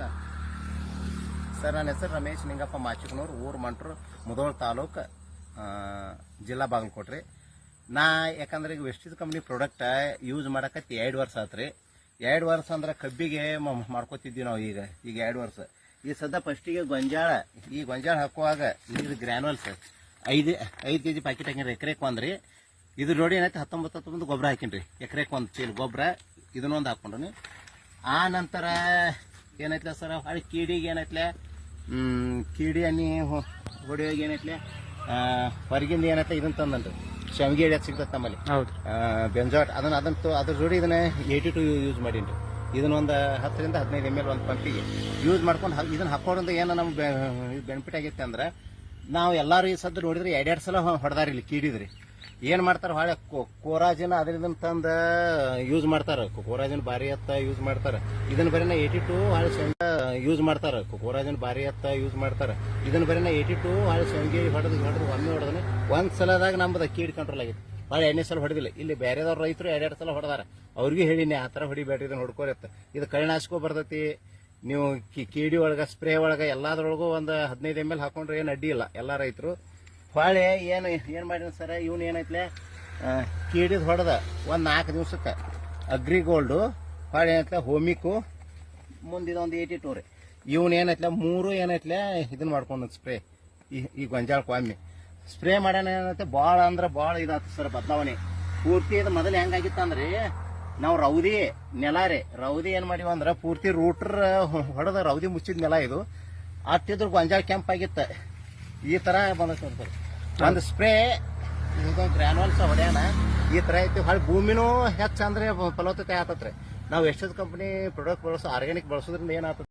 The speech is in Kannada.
ನಮಸ್ಕಾರ. ಸರ್, ನನ್ನ ಹೆಸರು ರಮೇಶ್ ನಿಂಗಪ್ಪ ಮಾಚಿಕನೂರು, ಊರು ಮಂಟ್ರು, ಮುದೋಳ್ ತಾಲೂಕು ಜಿಲ್ಲಾ ಬಾಗಲಕೋಟ್ರಿ. ನಾ ಯಾಕಂದ್ರೆ ಈಗ ವೆಸ್ಟೀಸ್ ಕಂಪ್ನಿ ಪ್ರಾಡಕ್ಟ್ ಯೂಸ್ ಮಾಡಕತ್ತಿ ಎರಡು ವರ್ಷ ಆತ್ರಿ. ಎರಡು ವರ್ಷ ಅಂದ್ರೆ ಕಬ್ಬಿಗೆ ಮಾಡ್ಕೋತಿದ್ವಿ ನಾವು ಈಗ ಈಗ ಎರಡು ವರ್ಷ. ಈ ಸದ್ಯ ಫಸ್ಟಿಗೆ ಗೊಂಜಾಳ, ಈ ಗೊಂಜಾಳ ಹಾಕುವಾಗ ಇದು ಗ್ರ್ಯಾನುವಲ್ಸ್ ಐದು ಐದು ಕೆ ಜಿ ಪ್ಯಾಕೆಟ್ ಹಾಕಿನ್ರಿ, ಎಕರೆಕ್ ಒಂದ್ರಿ. ಇದು ನೋಡಿ ಏನೈತೆ, ಹತ್ತೊಂಬತ್ತು ಹತ್ತೊಂಬತ್ತು ಗೊಬ್ಬರ ಹಾಕಿನ್ರಿ. ಎಕರೆಕ್ ಒಂದು ಚೀಲ ಗೊಬ್ಬರ ಇದನ್ನೊಂದು ಹಾಕೊಂಡ್ರಿ ಆ ನಂತರ ಏನೈತ್ಲ ಸರ? ಹಳ್ಳಿ ಕೀಡಿಗೆ ಏನೈತ್ಲೆ? ಹ್ಮ್, ಕೀಡಿ ಅನ್ನಿ ಹೊಡಿಯೋಗಿ ಏನೈತ್ಲೆ? ಆ, ಹೊರಗಿಂದ ಏನೈತೆ ಇದನ್ನ ತಂದನ್ರಿ ಶಮಿಗೆ ಹಿಡಿಯೋದು ಸಿಗ್ತದೆ ನಮ್ಮಲ್ಲಿ. ಹೌದು. ಬೆಂಜಾಟ್ ಅದನ್ನ ಅದನ್ನ ಅದ್ರ ಜೋಡಿ ಇದನ್ನ ಏಯ್ಟಿ ಟು ಯೂಸ್ ಮಾಡೀನಿ ಇದನ್ನ ಒಂದು ಹತ್ತರಿಂದ ಹದಿನೈದು ಎಂ ಎಲ್ ಒಂದು ಪಂಪಿಗೆ ಯೂಸ್ ಮಾಡ್ಕೊಂಡು ಇದನ್ನ ಹಾಕೋದ್ರಿಂದ ಏನು ನಮ್ಗೆ ಬೆನಿಫಿಟ್ ಆಗೈತೆ ಅಂದ್ರೆ ನಾವು ಎಲ್ಲರೂ ಈ ಸದ್ದು ನೋಡಿದ್ರೆ ಎರಡೆರಡು ಸಲ ಹೊಡೆದಾರಿ ಇಲ್ಲಿ ಕೀಡಿದ್ರಿ. ಏನ್ ಮಾಡ್ತಾರ ಹೊಳೆ ಕೋರಾಜಿನ ಅದರಿಂದ ತಂದ ಯೂಸ್ ಮಾಡ್ತಾರ. ಕೋರಾಜಿನ ಬಾರಿ ಎತ್ತ ಯೂಸ್ ಮಾಡ್ತಾರ. ಇದನ್ನ ಬರೀನ ಏಯ್ಟಿ ಟು ಹಾಳೆ ಶೇಂಗಾ ಯೂಸ್ ಮಾಡ್ತಾರ. ಕೋರಾಜಿನ ಬಾರಿ ಎತ್ತ ಯೂಸ್ ಮಾಡ್ತಾರ. ಇದನ್ನ ಬರೀನ ಏಯ್ಟಿ ಟು ಹಾಳೆ ಶೇಂಗಿ ಹೊಡೆದು ಹೊಡೆದು, ಒಮ್ಮೆ ಹೊಡೆದನೆ ಒಂದ್ ಸಲದಾಗ ನಮ್ದು ಕೀಡ್ ಕಂಟ್ರೋಲ್ ಆಗೈತೆ ಭಾಳ ಎಣ್ಣೆ ಸಲ ಹೊಡೆದಿಲ್ಲ. ಇಲ್ಲಿ ಬೇರೆದವ್ರ ರೈತರು ಎರಡೆರಡು ಸಲ ಹೊಡೆದಾರ. ಅವ್ರಿಗೂ ಹೇಳಿನಿ, ಆ ಥರ ಹೊಡಿಬೇಡ್ರಿ ಇದನ್ನ ಹೊಡ್ಕೋರತ್ತ ಇದು ಕಳೆನಾಶಕ ಬರ್ತೈತಿ. ನೀವು ಕೀಡಿ ಒಳಗ, ಸ್ಪ್ರೇ ಒಳಗ ಎಲ್ಲಾದ್ರೊಳಗೂ ಒಂದು ಹದಿನೈದು ಎಂ ಎಲ್ ಹಾಕೊಂಡ್ರೆ ಏನು ಅಡ್ಡಿ ಇಲ್ಲ. ಎಲ್ಲ ರೈತರು ಹೊಳೆ ಏನು ಏನು ಮಾಡಿನ ಸರ? ಇವನು ಏನೈತ್ಲೆ? ಕೀಡಿದ ಹೊಡೆದ ಒಂದು ನಾಲ್ಕು ದಿವ್ಸಕ್ಕೆ. ಅಗ್ರಿ ಗೋಲ್ಡು ಹೊಳೆ ಏನೈತ್ಲೆ? ಹೋಮಿಕು ಮುಂದಿದ ಒಂದು ಏಯ್ಟಿ ಟೂ ರೀ. ಇವನ್ ಏನೈತ್ಲೆ? ಮೂರು ಏನೈತ್ಲೆ? ಇದನ್ನ ಮಾಡ್ಕೊಂಡು ಸ್ಪ್ರೇ. ಈ ಈ ಗೊಂಜಾಳ ಕ್ವಾಮಿ. ಸ್ಪ್ರೇ ಮಾಡೋಣ ಏನೈತೆ ಭಾಳ ಅಂದ್ರೆ ಭಾಳ ಇದಾಯ್ತು ಸರ್ ಬದಲಾವಣೆ. ಪೂರ್ತಿ ಇದು ಮೊದಲು ಹೆಂಗಾಗಿತ್ತು ಅಂದ್ರೆ, ನಾವು ರೌದಿ ನೆಲ ರೀ. ರೌದಿ ಏನು ಮಾಡಿವ ಅಂದ್ರೆ ಪೂರ್ತಿ ರೂಟ್ರ್ ಹೊಡೆದ ರೌದಿ ಮುಚ್ಚಿದ ನೆಲ ಇದು. ಅಟ್ಟಿದ್ರ ಗೊಂಜಾಳ ಕೆಂಪ್ ಆಗಿತ್ತ. ಈ ತರ ಬಂದೈತೆ ಸರ್. ಒಂದು ಸ್ಪ್ರೇ ಗ್ರ್ಯಾನುವಲ್ಸ್ ಹೊಡ್ಯಾನ. ಈ ತರ ಐತಿ. ಹೊಳೆ ಭೂಮಿನೂ ಹೆಚ್ಚಂದ್ರೆ ಫಲವತ್ತತೆ ಆತತ್ರಿ. ನಾವು ಎಷ್ಟೊಂದು ಕಂಪನಿ ಪ್ರಾಡಕ್ಟ್ ಬಳಸೋ ಆರ್ಗ್ಯಾನಿಕ್ ಬಳಸೋದ್ರಿಂದ ಏನಾಗ್ತದೆ